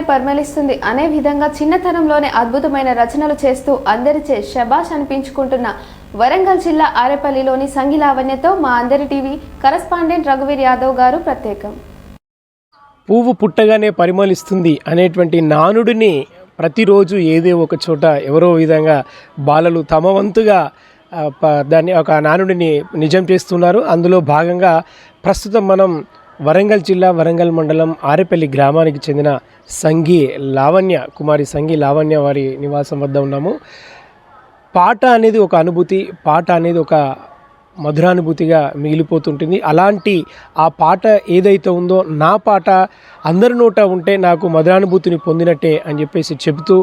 పుట్టగానే పరిమళిస్తుంది. అనే విధంగా చిన్నతనంలోనే అద్భుతమైన రచనలు చేస్తూ అందరిచే శబాష్ అనిపించుకుంటున్న వరంగల్ జిల్లా ఆరేపల్లిలోని సంగిలావణ్యతో మా అందరి టీవీ కరస్పాండెంట్ రఘువీర్ యాదవ్ గారు ప్రత్యేకం. పువ్వు పుట్టగానే పరిమళిస్తుంది అనేటువంటి నానుడిని ప్రతిరోజు ఏదో ఒక చోట ఎవరో విధంగా బాలలు తమ వంతుగా దాన్ని ఒక నానుడిని నిజం చేస్తున్నారు. అందులో భాగంగా ప్రస్తుతం మనం వరంగల్ జిల్లా వరంగల్ మండలం ఆరేపల్లి గ్రామానికి చెందిన సంఘి లావణ్య కుమారి సంఘి లావణ్య వారి నివాసం వద్ద ఉన్నాము. పాట అనేది ఒక అనుభూతి పాట అనేది ఒక మధురానుభూతిగా మిగిలిపోతుంటుంది. అలాంటి ఆ పాట ఏదైతే ఉందో నా పాట అందరి నోట ఉంటే నాకు మధురానుభూతిని పొందినట్టే అని చెప్పేసి చెబుతూ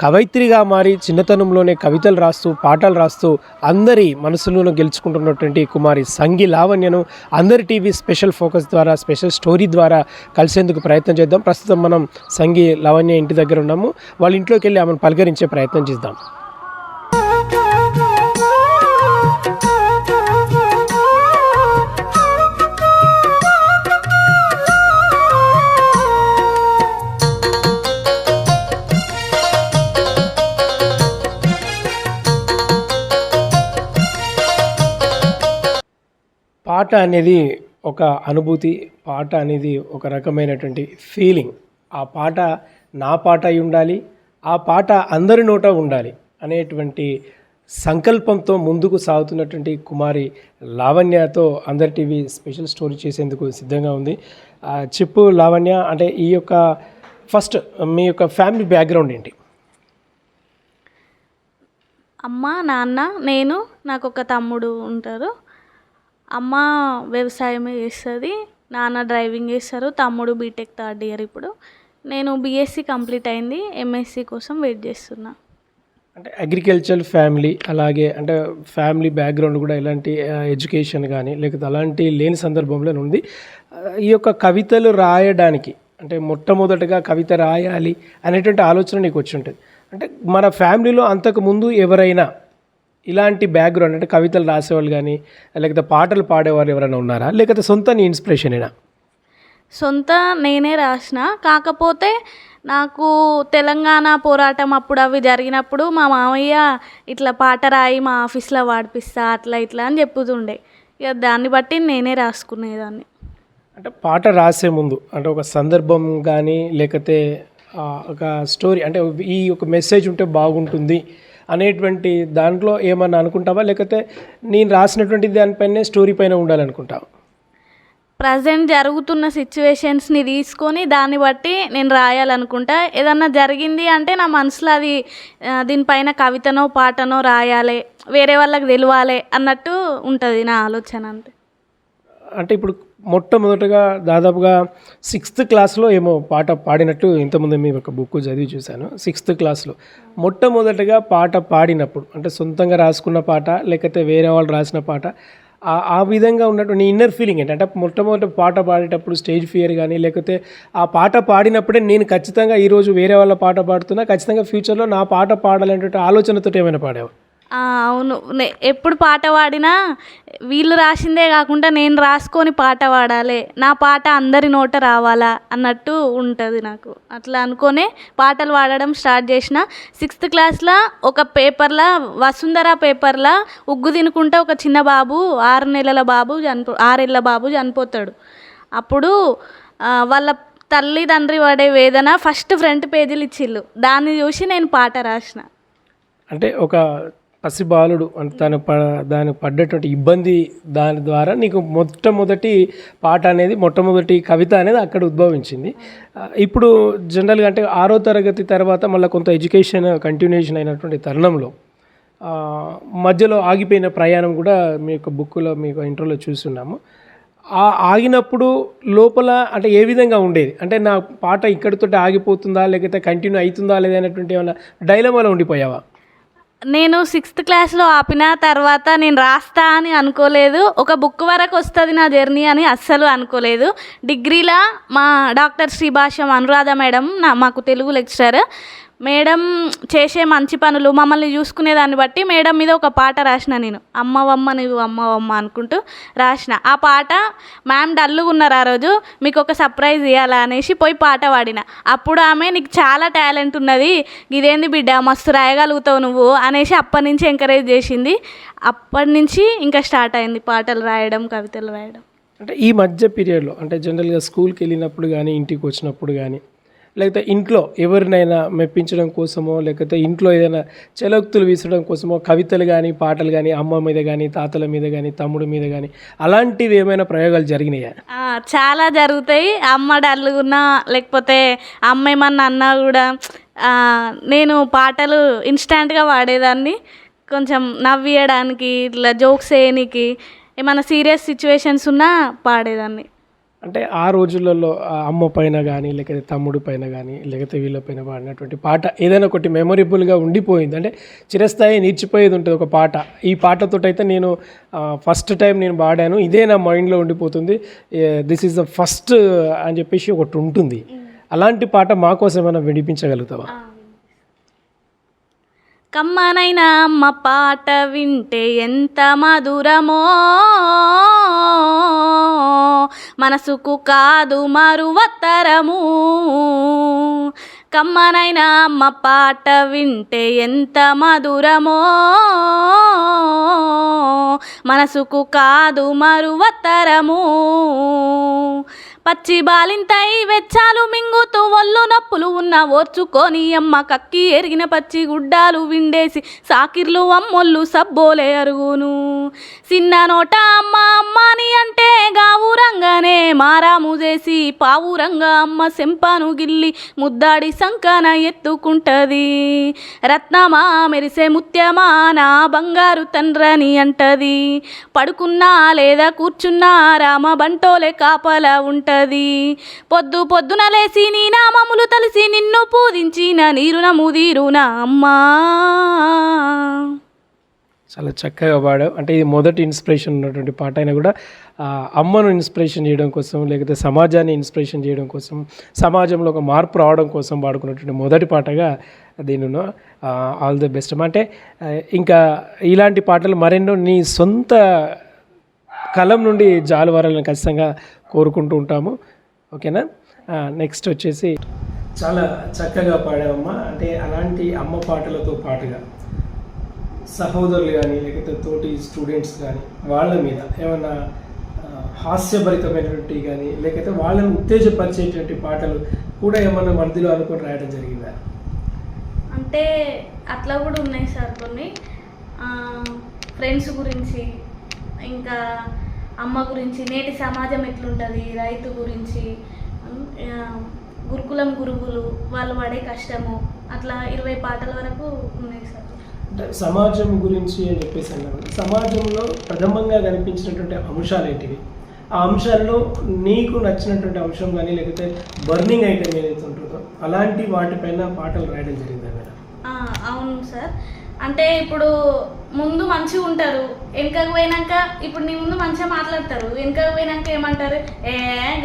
కవయిత్రిగా మారి చిన్నతనంలోనే కవితలు రాస్తూ పాటలు రాస్తూ అందరి మనసులను గెలుచుకుంటున్నటువంటి కుమారి సంగి లావణ్యను అందరి టీవీ స్పెషల్ ఫోకస్ ద్వారా స్పెషల్ స్టోరీ ద్వారా కలిసేందుకు ప్రయత్నం చేద్దాం. ప్రస్తుతం మనం సంగి లావణ్య ఇంటి దగ్గర ఉన్నాము. వాళ్ళ ఇంట్లోకి వెళ్ళి ఆమెను పలకరించే ప్రయత్నం చేద్దాం. పాట అనేది ఒక అనుభూతి పాట అనేది ఒక రకమైనటువంటి ఫీలింగ్ ఆ పాట నా పాట అయి ఉండాలి ఆ పాట అందరి నోట ఉండాలి అనేటువంటి సంకల్పంతో ముందుకు సాగుతున్నటువంటి కుమారి లావణ్యతో అందరి టీవీ స్పెషల్ స్టోరీ చేసేందుకు సిద్ధంగా ఉంది. చెప్పు లావణ్య అంటే ఈ యొక్క ఫస్ట్ మీ యొక్క ఫ్యామిలీ బ్యాక్గ్రౌండ్ ఏంటి? అమ్మ నాన్న నేను నాకు ఒక తమ్ముడు ఉంటారు. అమ్మ వ్యవసాయమే చేస్తుంది నాన్న డ్రైవింగ్ చేస్తారు తమ్ముడు బీటెక్ థర్డ్ ఇయర్ ఇప్పుడు. నేను బీఎస్సీ కంప్లీట్ అయింది ఎంఎస్సీ కోసం వెయిట్ చేస్తున్నా. అంటే అగ్రికల్చర్ ఫ్యామిలీ అలాగే అంటే ఫ్యామిలీ బ్యాక్గ్రౌండ్ కూడా ఎలాంటి ఎడ్యుకేషన్ కానీ లేకపోతే అలాంటి లేని సందర్భంలో ఉంది. ఈ యొక్క కవితలు రాయడానికి అంటే మొట్టమొదటగా కవిత రాయాలి అనేటువంటి ఆలోచన నీకు వచ్చి ఉంటుంది. అంటే మన ఫ్యామిలీలో అంతకు ముందు ఎవరైనా ఇలాంటి బ్యాక్గ్రౌండ్ అంటే కవితలు రాసేవాళ్ళు కానీ లేకపోతే పాటలు పాడేవారు ఎవరైనా ఉన్నారా? లేకపోతే సొంత నీ ఇన్స్పిరేషనేనా సొంత నేనే రాసిన. కాకపోతే నాకు తెలంగాణ పోరాటం అప్పుడు అవి జరిగినప్పుడు మా మామయ్య ఇట్లా పాట రాయి మా ఆఫీస్లో వాడిపిస్తా అట్లా ఇట్లా అని చెప్పుతుండే. ఇక దాన్ని బట్టి నేనే రాసుకునేదాన్ని. అంటే పాట రాసే ముందు అంటే ఒక సందర్భం కానీ లేకపోతే ఒక స్టోరీ అంటే ఈ ఒక మెసేజ్ ఉంటే బాగుంటుంది అనేటువంటి దాంట్లో ఏమన్నా అనుకుంటావా? లేకపోతే నేను రాసినటువంటి దానిపైనే స్టోరీ పైన ఉండాలనుకుంటావా? ప్రజెంట్ జరుగుతున్న సిచ్యువేషన్స్ని తీసుకొని దాన్ని బట్టి నేను రాయాలనుకుంటా. ఏదన్నా జరిగింది అంటే నా మనసులో అది దీనిపైన కవితనో పాటనో రాయాలి వేరే వాళ్ళకి తెలియాలి అన్నట్టు ఉంటుంది నా ఆలోచన అంతే. అంటే ఇప్పుడు మొట్టమొదటగా దాదాపుగా సిక్స్త్ క్లాస్లో ఏమో పాట పాడినట్టు ఇంతకుముందు మీ ఒక బుక్ చదివి చూశాను. సిక్స్త్ క్లాస్లో. మొట్టమొదటగా పాట పాడినప్పుడు అంటే సొంతంగా రాసుకున్న పాట లేకపోతే వేరే వాళ్ళు రాసిన పాట ఆ- విధంగా ఉన్నటువంటి ఇన్నర్ ఫీలింగ్ ఏంటి? అంటే మొట్టమొదటి పాట పాడేటప్పుడు స్టేజ్ ఫియర్ కానీ లేకపోతే ఆ పాట పాడినప్పుడే నేను ఖచ్చితంగా ఈరోజు వేరే వాళ్ళ పాట పాడుతున్నా ఖచ్చితంగా ఫ్యూచర్లో నా పాట పాడాలనేటువంటి ఆలోచనతో ఏమైనా పాడేవా? అవును. నే- ఎప్పుడు పాట పాడినా వీళ్ళు రాసిందే కాకుండా నేను రాసుకొని పాట పాడాలి. నా పాట అందరి నోట రావాలా అన్నట్టు ఉంటుంది నాకు. అట్లా అనుకోనే పాటలు పాడడం స్టార్ట్ చేసిన. సిక్స్త్ క్లాస్లో ఒక పేపర్లో వసుంధర పేపర్లో ఉగ్గు తినుకుంటా ఒక చిన్న బాబు ఆరు నెలల బాబు చనిపో ఆరేళ్ళ బాబు చనిపోతాడు. అప్పుడు వాళ్ళ తల్లి తండ్రి పడే వేదన ఫస్ట్ ఫ్రంట్ పేజీలు ఇచ్చిళ్ళు. దాన్ని చూసి నేను పాట రాసిన. అంటే ఒక పసిబాలుడు అంటే తను ప దాని పడ్డటువంటి ఇబ్బంది దాని ద్వారా నీకు మొట్టమొదటి పాట అనేది మొట్టమొదటి కవిత అనేది అక్కడ ఉద్భవించింది. ఇప్పుడు జనరల్గా అంటే ఆరో తరగతి తర్వాత మళ్ళీ కొంత ఎడ్యుకేషన్ కంటిన్యూషన్ అయినటువంటి తరుణంలో మధ్యలో ఆగిపోయిన ప్రయాణం కూడా మీ యొక్క బుక్లో మీకు ఇంటర్లో చూస్తున్నాము. ఆ ఆగినప్పుడు లోపల అంటే ఏ విధంగా ఉండేది? అంటే నా పాట ఇక్కడితో ఆగిపోతుందా లేకపోతే కంటిన్యూ అవుతుందా లేదనేటువంటి ఏమైనా డైలమాలో ఉండిపోయావా? నేను సిక్స్త్ క్లాస్లో ఆపిన తర్వాత నేను రాస్తా అని అనుకోలేదు. ఒక బుక్ వరకు వస్తుంది నా జర్నీ అని అస్సలు అనుకోలేదు. డిగ్రీలో మా డాక్టర్ శ్రీభాష్యం అనురాధ మేడం నా మాకు తెలుగు లెక్చరర్. మేడం చేసే మంచి పనులు మమ్మల్ని చూసుకునే దాన్ని బట్టి మేడం మీద ఒక పాట రాసిన నేను. అమ్మవమ్మ నువ్వు అమ్మవమ్మ అనుకుంటూ రాసిన. ఆ పాట మ్యామ్ డల్లుగా ఉన్నారు ఆ రోజు మీకు ఒక సర్ప్రైజ్ ఇవ్వాలా అనేసి పోయి పాట పాడిన. అప్పుడు ఆమె నీకు చాలా టాలెంట్ ఉన్నది ఇదేంది బిడ్డ మస్తు రాయగలుగుతావు నువ్వు అనేసి అప్పటి నుంచి ఎంకరేజ్ చేసింది. అప్పటి నుంచి ఇంకా స్టార్ట్ అయింది పాటలు రాయడం కవితలు రాయడం. అంటే ఈ మధ్య పీరియడ్లో అంటే జనరల్గా స్కూల్కి వెళ్ళినప్పుడు కానీ ఇంటికి వచ్చినప్పుడు కానీ లేకపోతే ఇంట్లో ఎవరినైనా మెప్పించడం కోసమో లేకపోతే ఇంట్లో ఏదైనా చెలక్తులు వీసడం కోసమో కవితలు కానీ పాటలు కానీ అమ్మ మీద కానీ తాతల మీద కానీ తమ్ముడు మీద కానీ అలాంటివి ఏమైనా ప్రయోగాలు జరిగినాయా? చాలా జరుగుతాయి. అమ్మ ఉన్నా లేకపోతే అమ్మ ఏమన్నా అన్నా కూడా నేను పాటలు ఇన్స్టాంట్గా వాడేదాన్ని. కొంచెం నవ్వియడానికి ఇట్లా జోక్స్ వేయనికి ఏమైనా సీరియస్ సిచ్యువేషన్స్ ఉన్నా పాడేదాన్ని. అంటే ఆ రోజులలో అమ్మ పైన కానీ లేకపోతే తమ్ముడు పైన కానీ లేకపోతే వీళ్ళ పైన పాడినటువంటి పాట ఏదైనా ఒకటి మెమొరబుల్గా ఉండిపోయింది. అంటే చిరస్థాయి నిలిచిపోయేది ఉంటుంది ఒక పాట. ఈ పాటతో అయితే నేను ఫస్ట్ టైం నేను పాడాను. ఇదే నా మైండ్లో ఉండిపోతుంది. దిస్ ఈజ్ ద ఫస్ట్ అని చెప్పేసి ఒకటి ఉంటుంది. అలాంటి పాట మా కోసం ఏమైనా వినిపించగలుగుతావా? కమ్మనైనా అమ్మ పాట వింటే ఎంత మధురమో మనసుకు కాదు మరువత్తరము. కమ్మనైన అమ్మ పాట వింటే ఎంత మధురమో. మనసుకు కాదు మరువతరము పచ్చి బాలింతై వెచ్చాలు మింగుతూ ఒళ్ళు నొప్పులు ఉన్న ఓర్చుకొని అమ్మ కక్కి ఎరిగిన పచ్చి గుడ్డాలు విండేసి సాకిర్లు అమ్మొళ్ళు సబ్బోలే అరుగును. చిన్న నోట అమ్మ అమ్మని అంటే గావురంగానే మారాము చేసి పావురంగా అమ్మ సెంపాను గిల్లి ముద్దాడి సంకన ఎత్తుకుంటది. రత్నమా మెరిసే ముత్యమా నా బంగారు తండ్రని అంటది. పడుకున్నా లేదా కూర్చున్నా రామ బంటోలే కాపలా ఉంటది. పొద్దు పొద్దున లేసి నీ నామములు తలిసి నిన్ను పూజించిన నీరున ముదీరున అమ్మా. చాలా చక్కగా పాడావు. అంటే ఇది మొదటి ఇన్స్పిరేషన్ ఉన్నటువంటి పాట అయినా కూడా అమ్మను ఇన్స్పిరేషన్ చేయడం కోసం లేకపోతే సమాజాన్ని ఇన్స్పిరేషన్ చేయడం కోసం సమాజంలో ఒక మార్పు రావడం కోసం పాడుకున్నటువంటి మొదటి పాటగా దీనిను ఆల్ ది బెస్ట్ అంటే ఇంకా ఇలాంటి పాటలు మరెన్నో నీ సొంత కలం నుండి జాలువారాలని ఖచ్చితంగా కోరుకుంటూ ఉంటాము. ఓకేనా? నెక్స్ట్ వచ్చేసి చాలా చక్కగా పాడావమ్మా. అంటే అలాంటి అమ్మ పాటలతో పాటుగా సహోదరులు కానీ లేకపోతే తోటి స్టూడెంట్స్ కానీ వాళ్ళ మీద ఏమన్నా హాస్యభరితమైనటువంటి కానీ లేకపోతే వాళ్ళని ఉత్తేజపరిచేటువంటి పాటలు కూడా ఏమన్నా మధ్యలో అనుకుని రాయడం జరిగిందా? అంటే అట్లా కూడా ఉన్నాయి సార్ కొన్ని. ఫ్రెండ్స్ గురించి ఇంకా అమ్మ గురించి నేటి సమాజం ఎట్లుంటుంది రైతు గురించి గురుకులం గురువులు వాళ్ళు పడే కష్టము అట్లా ఇరవై పాటల వరకు ఉన్నాయి సార్. సమాజం గురించి అని చెప్పేసి అన్నారు సమాజంలో ప్రథమంగా కనిపించినటువంటి అంశాలు ఏంటివి? ఆ అంశాల్లో నీకు నచ్చినటువంటి అంశం కానీ లేకపోతే బర్నింగ్ ఐటమ్ ఏదైతే ఉంటుందో అలాంటి వాటిపైన పాటలు రాయడం జరిగిందా మేడం? అవును సార్. అంటే ఇప్పుడు ముందు మంచిగా ఉంటారు. వెనకకు పోయినాక ఇప్పుడు నీ ముందు మంచిగా మాట్లాడతారు. వెనకకు పోయినాక ఏమంటారు? ఏ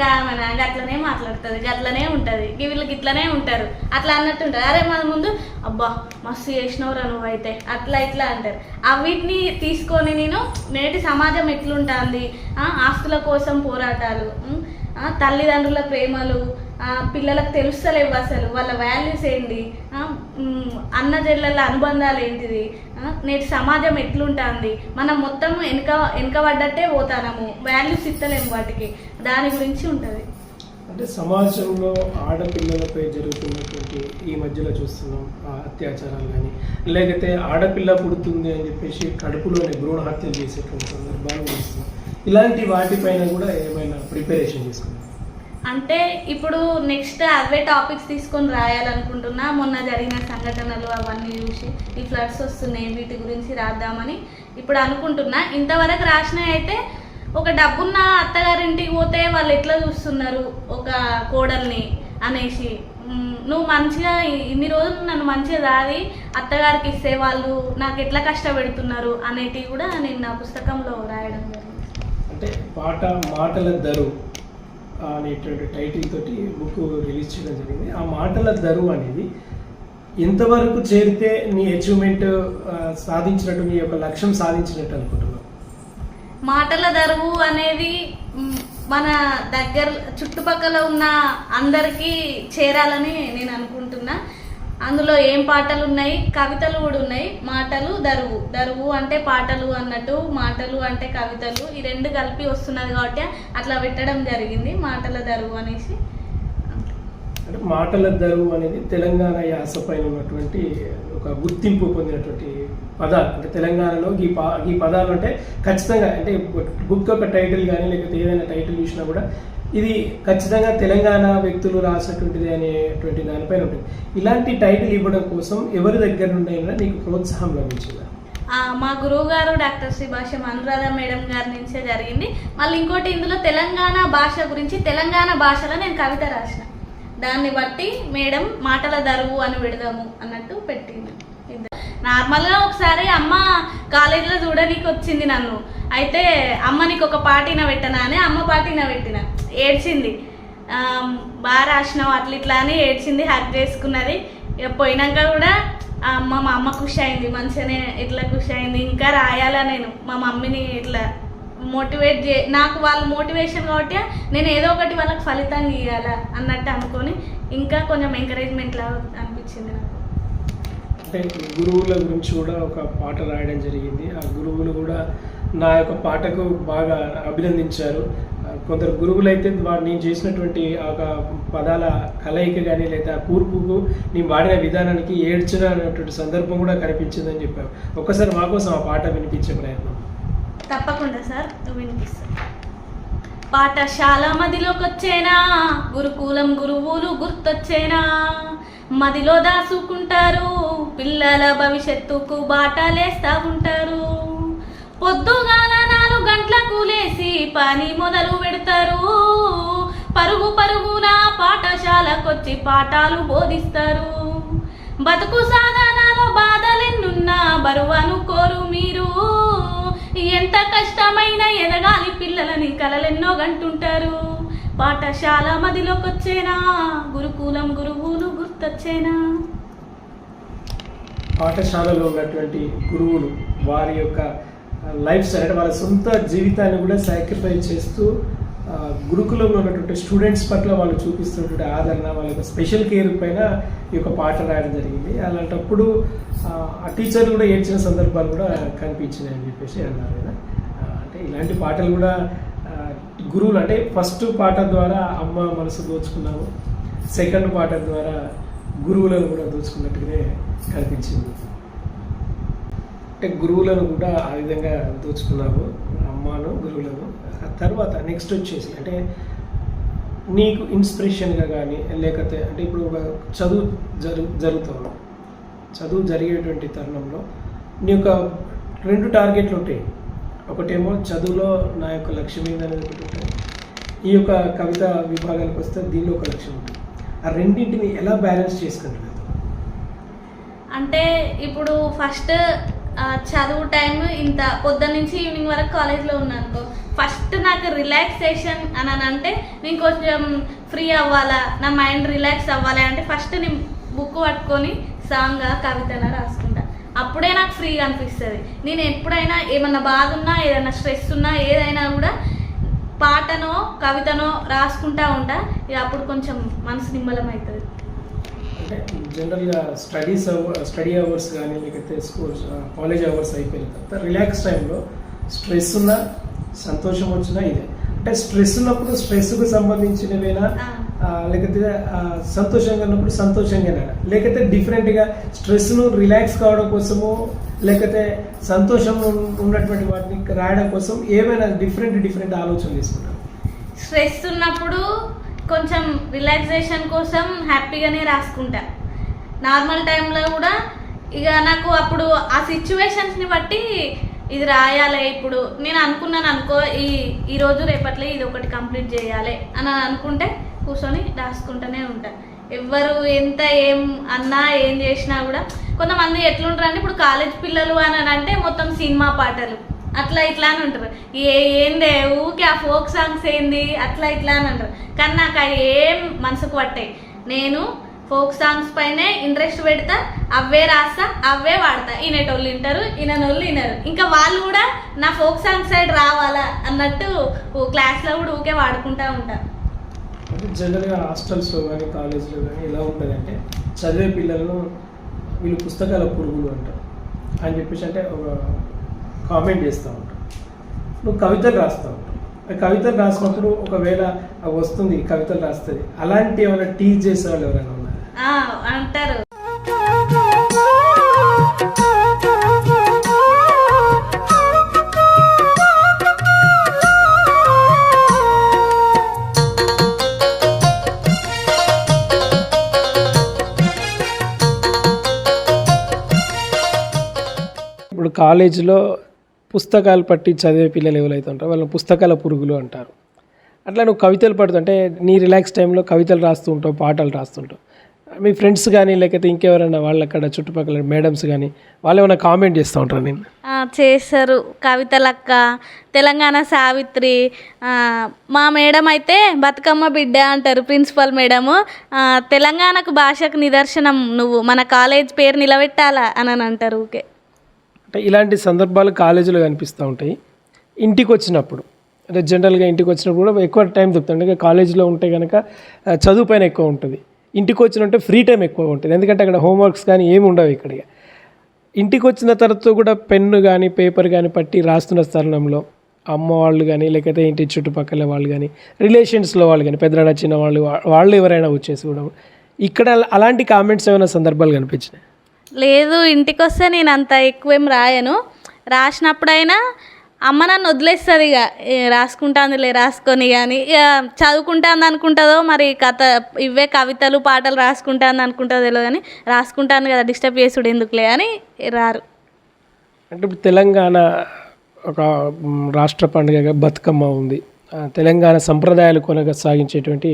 గామన అట్లనే మాట్లాడుతుంది. గట్లనే ఉంటుంది. వీళ్ళకి ఇట్లనే ఉంటారు. అట్లా అన్నట్టు ఉంటారు. అరే మన ముందు అబ్బా మస్తు చేసినవరా నువ్వు అయితే. అట్లా ఇట్లా అంటారు. అవిటిని తీసుకొని నేను నేటి సమాజం ఎట్లుంటుంది? ఆస్తుల కోసం పోరాటాలు తల్లిదండ్రుల ప్రేమలు పిల్లలకు తెలుస్తలేవు అసలు. వాళ్ళ వాల్యూస్ ఏంటి? అన్న చెల్లెళ్ళ అనుబంధాలు ఏంటిది? నేటి సమాజం ఎట్లుంటుంది? మనం మొత్తం వెనక వెనుకబడ్డట్టే పోతానము. వాల్యూస్ ఇస్తలేము వాటికి. దాని గురించి ఉంటుంది. అంటే సమాజంలో ఆడపిల్లలపై జరుగుతున్నటువంటి ఈ మధ్యలో చూస్తున్నాం ఆ అత్యాచారాలు కానీ లేకపోతే ఆడపిల్ల పుడుతుంది అని చెప్పేసి కడుపులోనే భ్రూణ హత్యలు చేసేటువంటి సందర్భాలు చూస్తున్నాం ఇలాంటి వాటిపైన కూడా ఏమైనా ప్రిపరేషన్ చేసుకున్నాం అంటే ఇప్పుడు నెక్స్ట్ అవే టాపిక్స్ తీసుకొని రాయాలనుకుంటున్నా. మొన్న జరిగిన సంఘటనలు అవన్నీ చూసి ఈ ఫ్లడ్స్ వస్తున్నాయి వీటి గురించి రాద్దామని ఇప్పుడు అనుకుంటున్నా. ఇంతవరకు రాసినవి అయితే ఒక డబ్బున్న అత్తగారింటికి పోతే వాళ్ళు ఎట్లా చూస్తున్నారు ఒక కోడల్ని అనేసి? నువ్వు మంచిగా ఇన్ని రోజులు నన్ను మంచిగా దాది అత్తగారికి ఇస్తే వాళ్ళు నాకు ఎట్లా కష్టపెడుతున్నారు అనేటివి కూడా నేను నా పుస్తకంలో రాయడం జరిగింది. అంటే పాట మాటల ధరు అనేటువంటి టైటిల్ తోటి బుక్ రిలీజ్ చేయడం జరిగింది. ఆ మాటల దరు అనేది ఎంతవరకు చేరితే నీ అచీవ్మెంట్ సాధించినట్టు నీ యొక్క లక్ష్యం సాధించినట్టు అనుకుంటున్నావు? మాటల దరువు అనేది మన దగ్గర చుట్టుపక్కల ఉన్న అందరికీ చేరాలని నేను అనుకుంటున్నా. అందులో ఏం పాటలు ఉన్నాయి కవితలు కూడా ఉన్నాయి. మాటలు దరువు. దరువు అంటే పాటలు అన్నట్టు మాటలు అంటే కవితలు. ఈ రెండు కలిపి వస్తున్నది కాబట్టి అట్లా పెట్టడం జరిగింది. మాటల దరువు అనేసి. అంటే మాటల దరువు అనేది తెలంగాణ యాస పైన ఉన్నటువంటి ఒక గుర్తింపు పొందినటువంటి పదాలు. అంటే తెలంగాణలో ఈ పా ఈ పదాలు అంటే ఖచ్చితంగా అంటే బుక్ ఒక టైటిల్ కానీ లేకపోతే ఏదైనా టైటిల్ చూసినా కూడా ఇది ఖచ్చితంగా తెలంగాణ వ్యక్తులు రాసినటువంటిది అనేటువంటి దానిపైన ఉంటుంది. ఇలాంటి టైటిల్ ఇవ్వడం కోసం ఎవరి దగ్గర నుండి అయినా నీకు ప్రోత్సాహం లభించిందా? మా గురువు గారు డాక్టర్ శ్రీ భాష అనురాధ మేడం గారి నుంచే జరిగింది. మళ్ళీ ఇంకోటి ఇందులో తెలంగాణ భాష గురించి తెలంగాణ భాషలో నేను కవిత రాసిన. దాన్ని బట్టి మేడం మాటల దరువు అని విడదాము అన్నట్టు పెట్టింది. నార్మల్గా ఒకసారి అమ్మ కాలేజీలో చూడడానికి వచ్చింది నన్ను. అయితే అమ్మ నీకు ఒక పాటిన పెట్టనా అని అమ్మ పాటిన పెట్టిన. ఏడ్చింది. బాగా రాసినావు అట్లా ఇట్లా అని ఏడ్చింది హక్ చేసుకున్నది. ఇక పోయినాక కూడా మా అమ్మ మా అమ్మ ఖుషి అయింది మంచిగానే ఇట్లా ఖుషి అయింది. ఇంకా రాయాలా నేను. మా మమ్మీని ఇట్లా మోటివేట్ చే నాకు వాళ్ళ మోటివేషన్ కాబట్టి నేను ఏదో ఒకటి వాళ్ళకి ఫలితంగా ఇవ్వాలా అన్నట్టు అనుకొని ఇంకా కొంచెం ఎంకరేజ్మెంట్ లాగా అనిపించింది నాకు. గురువుల గురించి కూడా ఒక పాట రాయడం జరిగింది. ఆ గురువులు కూడా నా యొక్క పాటకు బాగా అభినందించారు. కొందరు గురువులైతే వాడు నేను చేసినటువంటి ఆ ఒక పదాల కలయిక కానీ లేదా కూర్పుకు నేను వాడిన విధానానికి ఏడ్చిన అనేటువంటి సందర్భం కూడా కనిపించిందని చెప్పారు. ఒక్కసారి మా కోసం ఆ పాట వినిపించే ప్రయత్నం. తప్పకుండా సార్ వినిపిస్తా పాఠశాల మదిలోకొచ్చేనా? గురుకులం గురువులు గుర్తొచ్చేనా? మదిలో దాసుకుంటారు పిల్లల భవిష్యత్తుకు బాటలేస్తా ఉంటారు. పొద్దుగాల గంటల గంటలకు పని మొదలు పెడతారు. పరుగు పరుగున పాఠశాలకొచ్చి పాఠాలు బోధిస్తారు. బతుకు సాధనాలో బాధలెన్నున్నా బరువను కోరు మీరు. ఎంత కష్టమైన ఎదగాలి పిల్లలని కలలెన్నో గంటుంటారు. పాఠశాల మదిలోకొచ్చేనా? గురుకులం గురువులు గుర్తొచ్చేనా? పాఠశాలలో ఉన్నటువంటి గురువులు వారి యొక్క లైఫ్ స్టైల్ అంటే వాళ్ళ సొంత జీవితాన్ని కూడా సాక్రిఫై చేస్తూ గురుకులంలో ఉన్నటువంటి స్టూడెంట్స్ పట్ల వాళ్ళు చూపిస్తున్నటువంటి ఆదరణ వాళ్ళ యొక్క స్పెషల్ కేర్ పైన ఈ యొక్క పాట రాయడం జరిగింది. అలాంటప్పుడు ఆ, టీచర్లు కూడా ఏడ్చిన సందర్భాలు కూడా కనిపించినాయి అని చెప్పేసి అన్నారు కదా. అంటే ఇలాంటి పాటలు కూడా గురువులు అంటే ఫస్ట్ పాట ద్వారా అమ్మ మనసు దోచుకున్నాము సెకండ్ పాట ద్వారా గురువులను కూడా దోచుకున్నట్టుగానే కనిపించింది. అంటే గురువులను కూడా ఆ విధంగా దోచుకున్నావు అమ్మను గురువులను. ఆ తర్వాత నెక్స్ట్ వచ్చేసి అంటే నీకు ఇన్స్పిరేషన్గా కానీ లేకపోతే అంటే ఇప్పుడు ఒక చదువు జరు జరుగుతుంది. చదువు జరిగేటువంటి తరుణంలో నీ యొక్క రెండు టార్గెట్లు ఉంటాయి. ఒకటేమో చదువులో నా యొక్క లక్ష్యం ఏందనేది ఒకటి ఉంటుంది ఈ యొక్క కవిత విభాగానికి వస్తే దీనిలో ఒక లక్ష్యం ఉంటుంది. ఆ రెండింటిని ఎలా బ్యాలెన్స్ చేసుకుంటున్నారు అంటే ఇప్పుడు ఫస్ట్ చదువు టైం ఇంత పొద్దున్న నుంచి ఈవినింగ్ వరకు కాలేజ్లో ఉన్నాను అనుకో. ఫస్ట్ నాకు రిలాక్సేషన్ అని అని అంటే నేను కొంచెం ఫ్రీ అవ్వాలా నా మైండ్ రిలాక్స్ అవ్వాలి అంటే ఫస్ట్ నేను బుక్ పట్టుకొని సాంగ్ కవితన రాసుకుంటా. అప్పుడే నాకు ఫ్రీగా అనిపిస్తుంది. నేను ఎప్పుడైనా ఏమన్నా బాగున్నా ఏదైనా స్ట్రెస్ ఉన్నా ఏదైనా కూడా పాటనో కవితనో రాసుకుంటా ఉంటా. ఇక అప్పుడు కొంచెం మనసు నిమ్మలం అవుతుంది అంటే జనరల్గా స్టడీస్ స్టడీ అవర్స్ కానీ లేకపోతే స్కూల్ కాలేజ్ అవర్స్ అయిపోయిన తర్వాత రిలాక్స్ టైంలో స్ట్రెస్ ఉన్నా సంతోషం వచ్చినా ఇదే. అంటే స్ట్రెస్ ఉన్నప్పుడు స్ట్రెస్కు సంబంధించినవేనా? లేకపోతే సంతోషంగా ఉన్నప్పుడు సంతోషంగానే? లేకపోతే డిఫరెంట్గా స్ట్రెస్ను రిలాక్స్ కావడం కోసము లేకపోతే సంతోషం ఉన్- ఉన్నటువంటి వాటిని రాయడం కోసం ఏమైనా డిఫరెంట్ డిఫరెంట్ ఆలోచనలు తీసుకుంటారు? స్ట్రెస్ ఉన్నప్పుడు కొంచెం రిలాక్సేషన్ కోసం హ్యాపీగానే రాసుకుంటా. నార్మల్ టైంలో కూడా ఇక నాకు అప్పుడు ఆ సిచ్యువేషన్స్ని బట్టి ఇది రాయాలి ఇప్పుడు. నేను అనుకున్నాను అనుకో ఈ ఈరోజు రేపట్లో ఇది ఒకటి కంప్లీట్ చేయాలి అని అనుకుంటే కూర్చొని రాసుకుంటూనే ఉంటా. ఎవ్వరు ఎంత ఏం అన్నా ఏం చేసినా కూడా కొంతమంది ఎట్లుంటారు అంటే ఇప్పుడు కాలేజ్ పిల్లలు అని అంటే మొత్తం సినిమా పాటలు. అట్లా ఇట్లా అని ఉంటారు ఏ ఏందే ఊకే ఆ ఫోక్ సాంగ్స్ ఏంది అట్లా ఇట్లా అని అంటారు. కానీ నాకు అవి ఏం మనసుకు పట్టాయి. నేను ఫోక్ సాంగ్స్ పైనే ఇంట్రెస్ట్ పెడతా అవే రాస్తా అవే వాడతా. ఈయనటోళ్ళు వింటారు ఈయనోళ్ళు వినరు. ఇంకా వాళ్ళు కూడా నా ఫోక్ సాంగ్ సైడ్ రావాలా అన్నట్టు క్లాస్లో కూడా ఊకే వాడుకుంటా ఉంటా. జనరల్గా హాస్టల్స్లో కానీ కాలేజ్లో కానీ ఎలా ఉంటుందంటే చదివే పిల్లలను వీళ్ళు పుస్తకాల పురుగులు అంటారు. అని చెప్పేసి అంటే ఒక కామెంట్ చేస్తూ ఉంటారు నువ్వు కవితలు రాస్తూ ఉంటావు కవితలు రాసినప్పుడు ఒకవేళ అవి వస్తుంది కవితలు రాస్తుంది అలాంటి ఏమైనా టీచ్ చేసే వాళ్ళు ఎవరైనా ఉన్నారు? ఆ, అంటారు. ఇప్పుడు కాలేజీలో పుస్తకాలు పట్టి చదివే పిల్లలు ఎవరైతే ఉంటారో వాళ్ళని పుస్తకాల పురుగులు అంటారు. అట్లా నువ్వు కవితలు పడుతుంటే నీ రిలాక్స్ టైంలో కవితలు రాస్తూ ఉంటావు పాటలు రాస్తుంటావు మీ ఫ్రెండ్స్ కానీ లేకపోతే ఇంకెవరైనా వాళ్ళు అక్కడ చుట్టుపక్కల మేడమ్స్ కానీ వాళ్ళు ఏమైనా కామెంట్ చేస్తూ ఉంటారు నేను ఆ, చేస్తారు. కవితలక్క తెలంగాణ సావిత్రి మా మేడం అయితే బతుకమ్మ బిడ్డ అంటారు ప్రిన్సిపల్ మేడము. తెలంగాణకు భాషకు నిదర్శనం నువ్వు. మన కాలేజ్ పేరు నిలబెట్టాలా అని అని అంటారు ఓకే అంటే ఇలాంటి సందర్భాలు కాలేజీలో కనిపిస్తూ ఉంటాయి. ఇంటికి వచ్చినప్పుడు అంటే జనరల్గా ఇంటికి వచ్చినప్పుడు కూడా ఎక్కువ టైం దొరుకుతుంది. అంటే కాలేజీలో ఉంటే కనుక చదువు పైన ఎక్కువ ఉంటుంది. ఇంటికి వచ్చినంటే ఫ్రీ టైం ఎక్కువ ఉంటుంది. ఎందుకంటే అక్కడ హోంవర్క్స్ కానీ ఏమి ఉండవు ఇక్కడ ఇంటికి వచ్చిన తర్వాత కూడా పెన్ను కానీ పేపర్ కానీ పట్టి రాస్తున్న తరుణంలో అమ్మ వాళ్ళు కానీ లేకపోతే ఇంటి చుట్టుపక్కల వాళ్ళు కానీ రిలేషన్స్లో వాళ్ళు కానీ పెద్దనాన్న చిన్న వాళ్ళు వాళ్ళు ఎవరైనా వచ్చేసి కూడా ఇక్కడ అలాంటి కామెంట్స్ ఏమైనా సందర్భాలు కనిపించినాయి? లేదు ఇంటికి వస్తే నేను అంత ఎక్కువేం రాయను. రాసినప్పుడైనా అమ్మ నన్ను వదిలేస్తుంది ఇక రాసుకుంటాందిలే రాసుకొని కానీ ఇక చదువుకుంటాంది అనుకుంటుందో మరి కథ ఇవే కవితలు పాటలు రాసుకుంటాంది అనుకుంటుందో తెలియదు కానీ రాసుకుంటాను కదా డిస్టర్బ్ చేసుడు ఎందుకులే అని రారు. అంటే ఇప్పుడు తెలంగాణ ఒక రాష్ట్ర పండుగగా బతుకమ్మ ఉంది. తెలంగాణ సంప్రదాయాలు కొనసాగించేటువంటి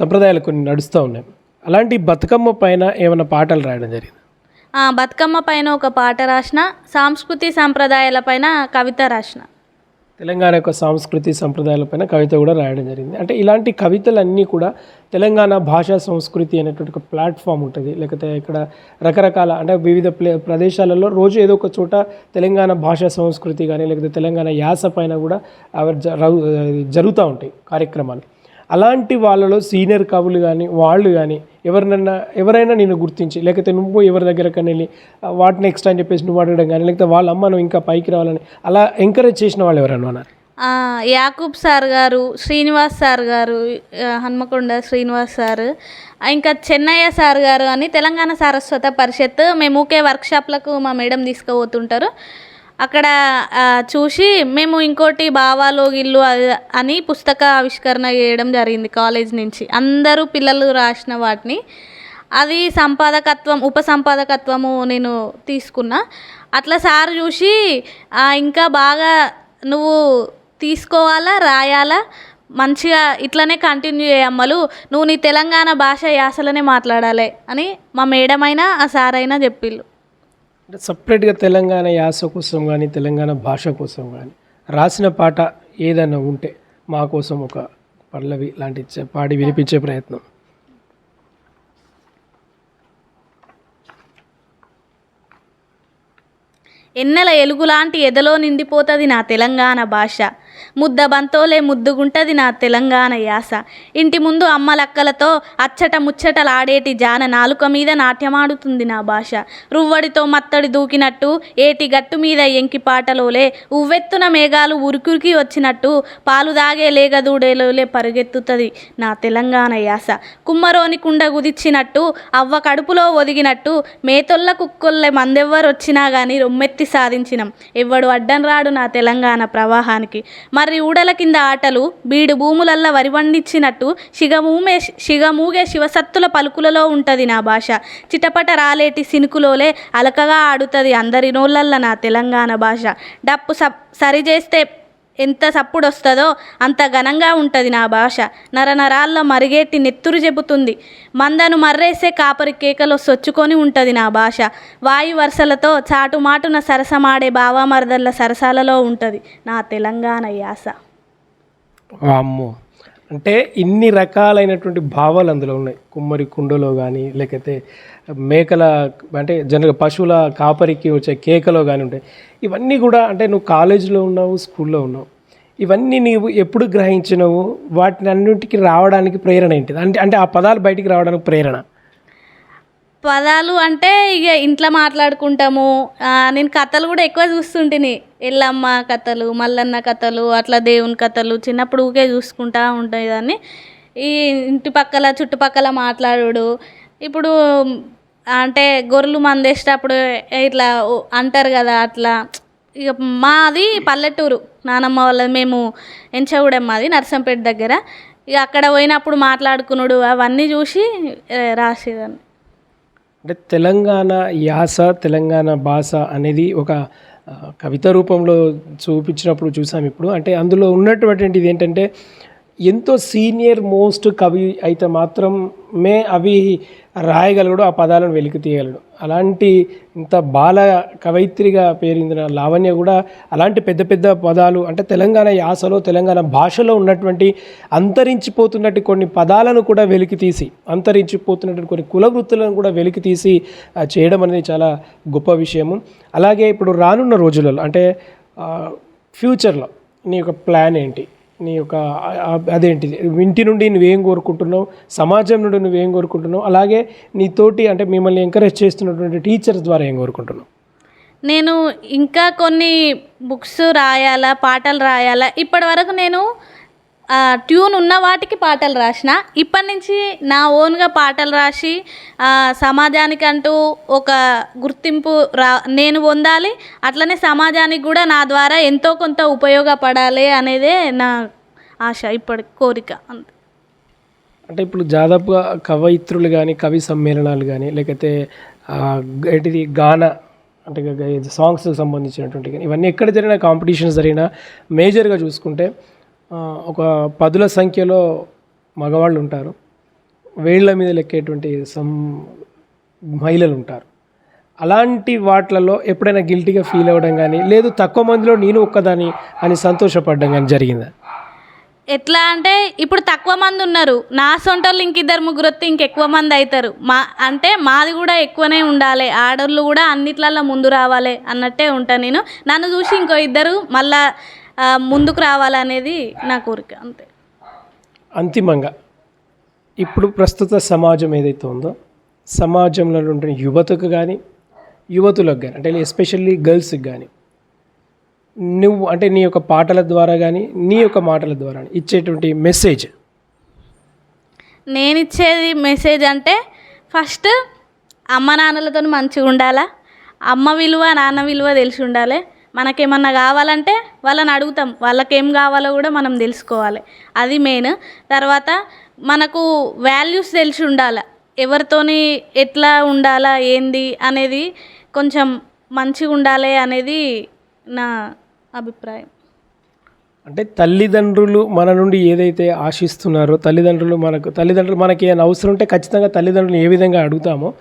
సంప్రదాయాలు కొన్ని నడుస్తూ ఉన్నాయి. అలాంటి బతుకమ్మ పైన ఏమైనా పాటలు రాయడం జరిగింది? బతుకమ్మ పైన ఒక పాట రాసిన సాంస్కృతి సంప్రదాయాల పైన కవిత రాసిన. తెలంగాణ యొక్క సాంస్కృతి సంప్రదాయాలపైన కవిత కూడా రాయడం జరిగింది. అంటే ఇలాంటి కవితలన్నీ కూడా తెలంగాణ భాషా సంస్కృతి అనేటువంటి ఒక ప్లాట్ఫామ్ ఉంటుంది. లేకపోతే ఇక్కడ రకరకాల అంటే వివిధ ప్లే ప్రదేశాలలో రోజు ఏదో ఒక చోట తెలంగాణ భాషా సంస్కృతి కానీ లేకపోతే తెలంగాణ యాస పైన కూడా అవి జరుగుతూ ఉంటాయి కార్యక్రమాలు. అలాంటి వాళ్ళలో సీనియర్ కవులు కానీ వాళ్ళు కానీ ఎవరినైనా ఎవరైనా నేను గుర్తించి లేకపోతే నువ్వు ఎవరి దగ్గరకన్నా వెళ్ళి వాట్ నెక్స్ట్ అని చెప్పేసి నువ్వు అడగడం కానీ లేకపోతే వాళ్ళ అమ్మ నువ్వు ఇంకా పైకి రావాలని అలా ఎంకరేజ్ చేసిన వాళ్ళు ఎవరన్నా ఉన్నారు? యాకూబ్ సార్ గారు శ్రీనివాస్ సార్ గారు హన్మకొండ శ్రీనివాస్ సార్ ఇంకా చెన్నయ్య సార్ గారు అని తెలంగాణ సారస్వత పరిషత్ మేము ఊకే వర్క్షాప్లకు మా మేడం తీసుకుపోతుంటారు. అక్కడ చూసి మేము ఇంకోటి బావాలో ఇల్లు అని పుస్తక ఆవిష్కరణ చేయడం జరిగింది కాలేజ్ నుంచి. అందరూ పిల్లలు రాసిన వాటిని. అది సంపాదకత్వం ఉప సంపాదకత్వము నేను తీసుకున్నా. అట్లా సార్ చూసి ఇంకా బాగా నువ్వు తీసుకోవాలా రాయాలా? మంచిగా ఇట్లనే కంటిన్యూ చేయమ్మలు నువ్వు నీ తెలంగాణ భాష యాసలనే మాట్లాడాలి అని మా మేడం అయినా ఆ సార్ అయినా చెప్పిళ్ళు. అంటే సపరేట్గా తెలంగాణ యాస కోసం కానీ తెలంగాణ భాష కోసం కానీ రాసిన పాట ఏదైనా ఉంటే మా కోసం ఒక పల్లవి లాంటి పాడి వినిపించే ప్రయత్నం. ఎన్నెల ఎలుగులాంటి ఎదలో నిండిపోతుంది నా తెలంగాణ భాష. ముద్ద బంతోలే ముద్దుగుంటది నా తెలంగాణ యాస. ఇంటి ముందు అమ్మలక్కలతో అచ్చట ముచ్చటలాడేటి జాన నాలుక మీద నాట్యమాడుతుంది నా భాష. రువ్వడితో మత్తడి దూకినట్టు ఏటి గట్టు మీద ఎంకి పాటలోలే ఉవ్వెత్తున మేఘాలు ఉరికురికి వచ్చినట్టు పాలు దాగే లేగదూడేలోలే పరుగెత్తుతుంది నా తెలంగాణ యాస. కుమ్మరోని కుండ కుదిచ్చినట్టు అవ్వ కడుపులో ఒదిగినట్టు మేతొల్ల కుక్కొల్లె మందెవ్వరొచ్చినా కానీ రొమ్మెత్తి సాధించినం. ఎవ్వడు అడ్డం రాడు నా తెలంగాణ ప్రవాహానికి. మరి ఊడల కింద ఆటలు బీడు భూములల్ల వరి వండించినట్టు శిగమూమే శిగమూగే శివసత్తుల పలుకులలో ఉంటుంది నా భాష. చిటపట రాలేటి సినుకులోలే అలకగా ఆడుతుంది అందరి నోళ్ళల్ల నా తెలంగాణ భాష. డప్పు స సరిచేస్తే ఎంత సప్పుడు వస్తుందో అంత ఘనంగా ఉంటుంది నా భాష. నరనరాల్లో మరిగేటి నెత్తురు చెబుతుంది. మందను మర్రేసే కాపరి కేకలో సొచ్చుకొని ఉంటుంది నా భాష. వాయు వరుసలతో చాటుమాటున సరసమాడే బావామరదళ్ళ సరసాలలో ఉంటుంది నా తెలంగాణ యాస. అమ్మో అంటే ఇన్ని రకాలైనటువంటి భావాలు అందులో ఉన్నాయి. కుమ్మరి కుండలో కానీ లేకపోతే మేకల అంటే జనరల్ పశువుల కాపరికి వచ్చే కేకలో కానీ ఉంటాయి ఇవన్నీ కూడా అంటే నువ్వు కాలేజీలో ఉన్నావు స్కూల్లో ఉన్నావు. ఇవన్నీ నీవు ఎప్పుడు గ్రహించినవు? వాటిని అన్నింటికి రావడానికి ప్రేరణ ఏంటిది? అంటే అంటే ఆ పదాలు బయటికి రావడానికి ప్రేరణ. పదాలు అంటే ఇక ఇంట్లో మాట్లాడుకుంటాము. నేను కథలు కూడా ఎక్కువ చూస్తుంటిని. ఎల్లమ్మ కథలు మల్లన్న కథలు అట్లా దేవుని కథలు చిన్నప్పుడు ఊకే చూసుకుంటా ఉంటాయి దాన్ని ఈ ఇంటి పక్కల చుట్టుపక్కల మాట్లాడు ఇప్పుడు అంటే గొర్రెలు మందేసేటప్పుడు ఇట్లా అంటారు కదా అట్లా. ఇక మాది పల్లెటూరు నానమ్మ వాళ్ళది మేము ఎంచగూడెం మాది నర్సంపేట దగ్గర. ఇక అక్కడ పోయినప్పుడు మాట్లాడుకున్నాడు అవన్నీ చూసి రాసేదాన్ని. అంటే తెలంగాణ యాస తెలంగాణ భాష అనేది ఒక కవిత రూపంలో చూపించినప్పుడు చూసాం ఇప్పుడు. అంటే అందులో ఉన్నటువంటిది ఏంటంటే ఎంతో సీనియర్ మోస్ట్ కవి అయితే మాత్రం మే అవి రాయగలడు ఆ పదాలను వెలికి తీయగలడు. అలాంటి ఇంత బాల కవయిత్రిగా పేరిందిన లావణ్య కూడా అలాంటి పెద్ద పెద్ద పదాలు అంటే తెలంగాణ యాసలో తెలంగాణ భాషలో ఉన్నటువంటి అంతరించిపోతున్నట్టు కొన్ని పదాలను కూడా వెలికి తీసి అంతరించిపోతున్నటువంటి కొన్ని కుల వృత్తులను కూడా వెలికి తీసి చేయడం అనేది చాలా గొప్ప విషయము. అలాగే ఇప్పుడు రానున్న రోజులలో అంటే ఫ్యూచర్లో నీ యొక్క ప్లాన్ ఏంటి? నీ యొక్క అదేంటి అదేంటిది? ఇంటి నుండి నువ్వేం కోరుకుంటున్నావు? సమాజం నుండి నువ్వేం కోరుకుంటున్నావు? అలాగే నీ తోటి అంటే మిమ్మల్ని ఎంకరేజ్ చేస్తున్నటువంటి టీచర్స్ ద్వారా ఏం కోరుకుంటున్నావు? నేను ఇంకా కొన్ని బుక్స్ రాయాలా పాటలు రాయాలా? ఇప్పటి వరకు నేను ట్యూన్ ఉన్న వాటికి పాటలు రాసిన. ఇప్పటి నుంచి నా ఓన్గా పాటలు రాసి సమాజానికంటూ ఒక గుర్తింపు రా నేను పొందాలి. అట్లనే సమాజానికి కూడా నా ద్వారా ఎంతో కొంత ఉపయోగపడాలి అనేదే నా ఆశ ఇప్పటి కోరిక అంతే. అంటే ఇప్పుడు దాదాపుగా కవయిత్రులు కానీ కవి సమ్మేళనాలు కానీ లేకపోతే ఏంటిది గాన అంటే సాంగ్స్కి సంబంధించినటువంటి కానీ ఇవన్నీ ఎక్కడ జరిగిన కాంపిటీషన్స్ జరిగినా మేజర్గా చూసుకుంటే ఒక పదుల సంఖ్యలో మగవాళ్ళు ఉంటారు. వేళ్ళ మీద లెక్కేటువంటి సమ్ మహిళలు ఉంటారు అలాంటి వాటిలలో ఎప్పుడైనా గిల్టీగా ఫీల్ అవ్వడం కానీ లేదు తక్కువ మందిలో నేను ఒక్కదాని అని సంతోషపడడం కానీ జరిగిందా? ఎట్లా అంటే ఇప్పుడు తక్కువ మంది ఉన్నారు. నా సొంటోళ్ళు ఇంకిద్దరు ముగ్గురు వస్తే ఇంకెక్కువ మంది అవుతారు మా అంటే మాది కూడా ఎక్కువనే ఉండాలి. ఆడోళ్ళు కూడా అన్నిట్లలో ముందు రావాలి అన్నట్టే ఉంటాను నేను. నన్ను చూసి ఇంకో ఇద్దరు మళ్ళా ముందుకు రావాలనేది నా కోరిక అంతే. అంతిమంగా ఇప్పుడు ప్రస్తుత సమాజం ఏదైతే ఉందో సమాజంలో ఉంటున్న యువతకు కానీ యువతులకు కానీ అంటే ఎస్పెషల్లీ గర్ల్స్కి కానీ నువ్వు అంటే నీ యొక్క పాటల ద్వారా కానీ నీ యొక్క మాటల ద్వారా ఇచ్చేటువంటి మెసేజ్ నేను ఇచ్చేది మెసేజ్ అంటే ఫస్ట్ అమ్మ నాన్నలతో మంచిగా ఉండాలా అమ్మ విలువ నాన్న విలువ తెలిసి ఉండాలి. మనకేమన్నా కావాలంటే వాళ్ళని అడుగుతాం. వాళ్ళకేం కావాలో కూడా మనం తెలుసుకోవాలి. అది మెయిన్. తర్వాత మనకు వాల్యూస్ తెలిసి ఉండాలి. ఎవరితోని ఎట్లా ఉండాలా ఏంది అనేది కొంచెం మంచిగా ఉండాలి అనేది నా అభిప్రాయం. అంటే తల్లిదండ్రులు మన నుండి ఏదైతే ఆశిస్తున్నారో తల్లిదండ్రులు మనకు తల్లిదండ్రులు మనకి ఏమైనా అవసరం ఉంటే ఖచ్చితంగా తల్లిదండ్రులు ఏ విధంగా అడుగుతామో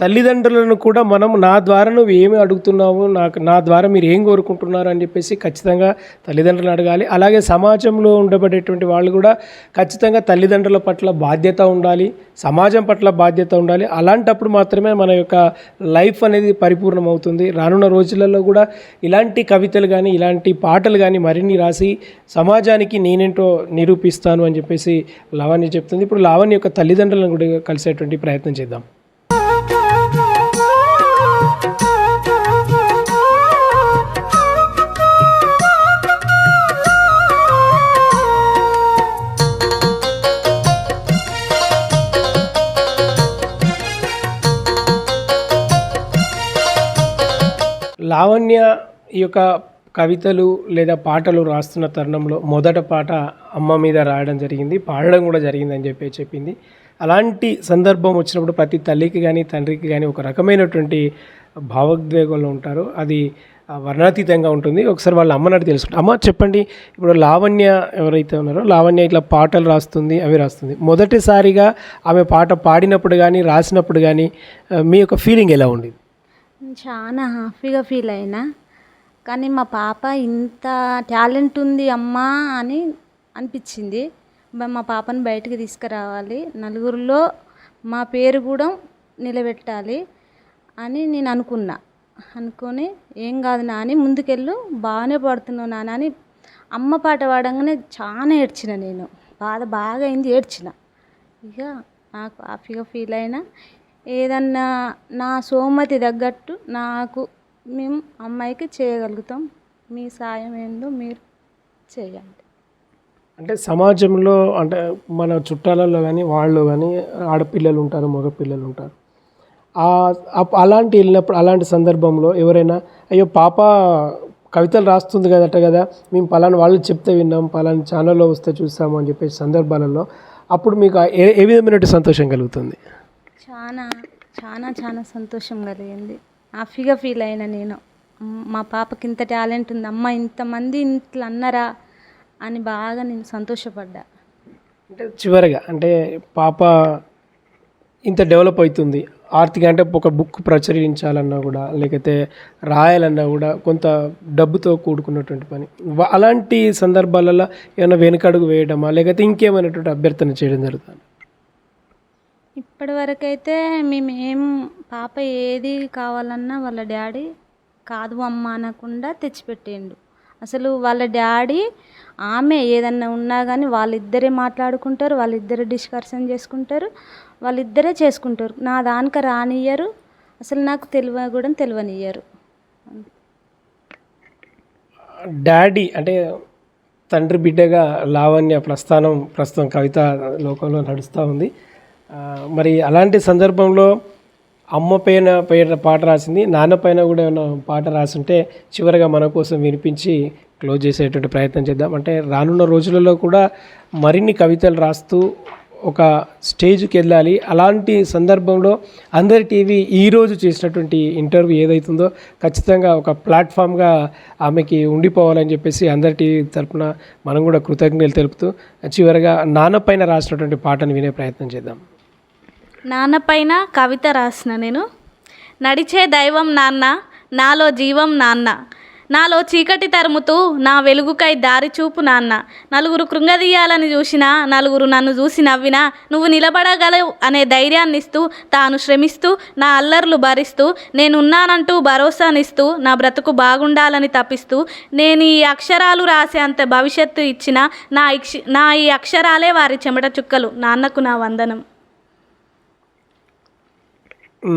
తల్లిదండ్రులను కూడా మనం నా ద్వారా నువ్వు ఏమి అడుగుతున్నావు? నాకు నా ద్వారా మీరు ఏం కోరుకుంటున్నారు? అని చెప్పేసి ఖచ్చితంగా తల్లిదండ్రులను అడగాలి. అలాగే సమాజంలో ఉండబడేటువంటి వాళ్ళు కూడా ఖచ్చితంగా తల్లిదండ్రుల పట్ల బాధ్యత ఉండాలి. సమాజం పట్ల బాధ్యత ఉండాలి. అలాంటప్పుడు మాత్రమే మన యొక్క లైఫ్ అనేది పరిపూర్ణమవుతుంది. రానున్న రోజులలో కూడా ఇలాంటి కవితలు కానీ ఇలాంటి పాటలు కానీ మరిన్ని రాసి సమాజానికి నేనేంటో నిరూపిస్తాను అని చెప్పేసి లావణ్య చెప్తుంది. ఇప్పుడు లావణ్య యొక్క తల్లిదండ్రులను కూడా కలిసేటువంటి ప్రయత్నం చేద్దాం. లావణ్య ఈ యొక్క కవితలు లేదా పాటలు రాస్తున్న తరుణంలో మొదట పాట అమ్మ మీద రాయడం జరిగింది పాడడం కూడా జరిగిందని చెప్పి చెప్పింది. అలాంటి సందర్భం వచ్చినప్పుడు ప్రతి తల్లికి కానీ తండ్రికి కానీ ఒక రకమైనటువంటి భావోద్వేగంలో ఉంటారు. అది వర్ణాతీతంగా ఉంటుంది. ఒకసారి వాళ్ళ అమ్మనాటి తెలుసుకుంటాం అమ్మ చెప్పండి. ఇప్పుడు లావణ్య ఎవరైతే ఉన్నారో లావణ్య ఇట్లా పాటలు రాస్తుంది అవి రాస్తుంది. మొదటిసారిగా ఆమె పాట పాడినప్పుడు కానీ రాసినప్పుడు కానీ మీ యొక్క ఫీలింగ్ ఎలా ఉండేది? చాలా హ్యాపీగా ఫీల్ అయినా. కానీ మా పాప ఇంత టాలెంట్ ఉంది అమ్మా అని అనిపించింది. మా పాపను బయటికి తీసుకురావాలి. నలుగురిలో మా పేరు కూడా నిలబెట్టాలి అని నేను అనుకున్నా. అనుకొని ఏం కాదు నాని ముందుకెళ్ళు బాగానే పడుతున్నావు నాన్న అని అమ్మ పాట పాడంగానే చాలా ఏడ్చిన నేను. బాధ బాగా అయింది ఏడ్చిన. ఇక నాకు హ్యాపీగా ఫీల్ అయినా. ఏదన్నా నా సోమతి తగ్గట్టు నాకు మేము అమ్మాయికి చేయగలుగుతాం. మీ సాయం ఏందో మీరు చేయండి. అంటే సమాజంలో అంటే మన చుట్టాలలో కానీ వాళ్ళు కానీ ఆడపిల్లలు ఉంటారు మగపిల్లలు ఉంటారు. అప్- అలాంటి వెళ్ళినప్పుడు అలాంటి సందర్భంలో ఎవరైనా అయ్యో పాప కవితలు రాస్తుంది కదట కదా మేము పలానా వాళ్ళు చెప్తే విన్నాం పలానా ఛానల్లో వస్తే చూస్తాము అని చెప్పేసి సందర్భాలలో అప్పుడు మీకు ఏ ఏ విధమైనటువంటి సంతోషం కలుగుతుంది? చాలా చాలా చాలా సంతోషం కలిగింది. హ్యాపీగా ఫీల్ అయినా నేను. మా పాపకి ఇంత టాలెంట్ ఉంది. అమ్మ ఇంతమంది ఇంట్లో అన్నరా అని బాగా నేను సంతోషపడ్డా. అంటే చివరిగా అంటే పాప ఇంత డెవలప్ అవుతుంది. ఆర్థిక అంటే ఒక బుక్ ప్రచురించాలన్నా కూడా లేకపోతే రాయాలన్నా కూడా కొంత డబ్బుతో కూడుకున్నటువంటి పని. అలాంటి సందర్భాలలో ఏమైనా వెనుకడుగు వేయడమా లేకపోతే ఇంకేమైనటువంటి అభ్యర్థన చేయడం జరుగుతుంది? ఇప్పటి వరకైతే పాప ఏది కావాలన్నా వాళ్ళ డాడీ కాదు అమ్మ అనకుండా తెచ్చిపెట్టిండు. అసలు వాళ్ళ డాడీ ఆమె ఏదన్నా ఉన్నా కానీ వాళ్ళిద్దరే మాట్లాడుకుంటారు వాళ్ళిద్దరే డిస్కషన్ చేసుకుంటారు వాళ్ళిద్దరే చేసుకుంటారు. నా దానిక రానియ్యరు అసలు నాకు తెలివ కూడా తెలియనియ్యరు డాడీ అంటే తండ్రి బిడ్డగా లావణ్య ప్రస్థానం ప్రస్తుతం కవిత లోకంలో నడుస్తూ ఉంది. మరి అలాంటి సందర్భంలో అమ్మ పైన పైన పాట రాసింది నాన్న పైన కూడా ఏమైనా పాట రాసుంటే చివరిగా మన కోసం వినిపించి క్లోజ్ చేసేటువంటి ప్రయత్నం చేద్దాం. అంటే రానున్న రోజులలో కూడా మరిన్ని కవితలు రాస్తూ ఒక స్టేజ్కి వెళ్ళాలి. అలాంటి సందర్భంలో అందరి టీవీ ఈరోజు చేసినటువంటి ఇంటర్వ్యూ ఏదైతుందో ఖచ్చితంగా ఒక ప్లాట్ఫామ్గా ఆమెకి ఉండిపోవాలని చెప్పేసి అందరి టీవీ తరపున మనం కూడా కృతజ్ఞతలు తెలుపుతూ చివరిగా నాన్న పైన రాసినటువంటి పాటను వినే ప్రయత్నం చేద్దాం. నాన్న పైన కవిత రాసిన నేను. నడిచే దైవం నాన్న నాలో జీవం నాన్న. నాలో చీకటి తరుముతూ నా వెలుగుకై దారి చూపు నాన్న. నలుగురు కృంగదీయాలని చూసినా నలుగురు నన్ను చూసి నవ్వినా నువ్వు నిలబడగలవు అనే ధైర్యాన్ని ఇస్తూ తాను శ్రమిస్తూ నా అల్లర్లు భరిస్తూ నేనున్నానంటూ భరోసానిస్తూ నా బ్రతుకు బాగుండాలని తప్పిస్తూ నేను ఈ అక్షరాలు రాసే అంత భవిష్యత్తు ఇచ్చిన నా ఇక్ష నా ఈ అక్షరాలే వారి చెమట చుక్కలు. నాన్నకు నా వందనం.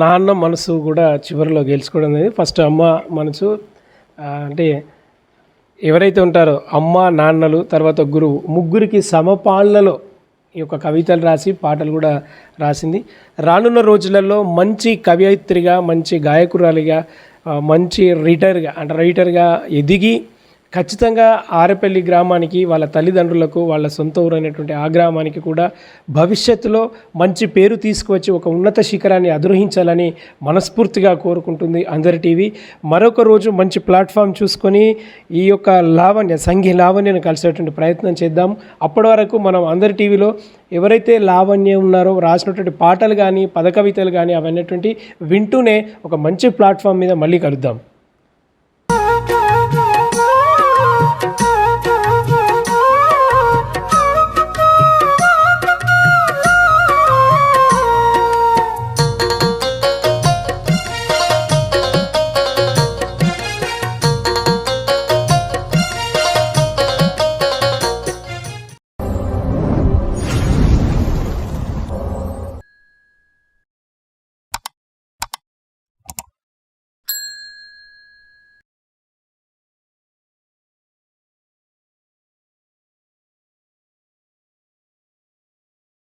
నాన్న మనసు కూడా చివరిలో గెలుచుకోవడం అనేది ఫస్ట్ అమ్మ మనసు. అంటే ఎవరైతే ఉంటారో అమ్మ నాన్నలు తర్వాత గురువు ముగ్గురికి సమపాళ్ళలో ఈ యొక్క కవితలు రాసి పాటలు కూడా రాసింది. రానున్న రోజులలో మంచి కవయిత్రిగా మంచి గాయకురాలిగా మంచి రైటర్గా అంటే రైటర్గా ఎదిగి ఖచ్చితంగా ఆరపల్లి గ్రామానికి వాళ్ళ తల్లిదండ్రులకు వాళ్ళ సొంత ఊరైనటువంటి ఆ గ్రామానికి కూడా భవిష్యత్తులో మంచి పేరు తీసుకువచ్చి ఒక ఉన్నత శిఖరాన్ని అధిరోహించాలని మనస్ఫూర్తిగా కోరుకుంటుంది అందరి టీవీ. మరొక రోజు మంచి ప్లాట్ఫామ్ చూసుకొని ఈ యొక్క లావణ్య సంఘి లావణ్యను కలిసేటువంటి ప్రయత్నం చేద్దాం. అప్పటి వరకు మనం అందరి టీవీలో ఎవరైతే లావణ్య ఉన్నారో రాసినటువంటి పాటలు కానీ పదకవితలు కానీ అవన్నటువంటి వింటూనే ఒక మంచి ప్లాట్ఫామ్ మీద మళ్ళీ కలుద్దాం.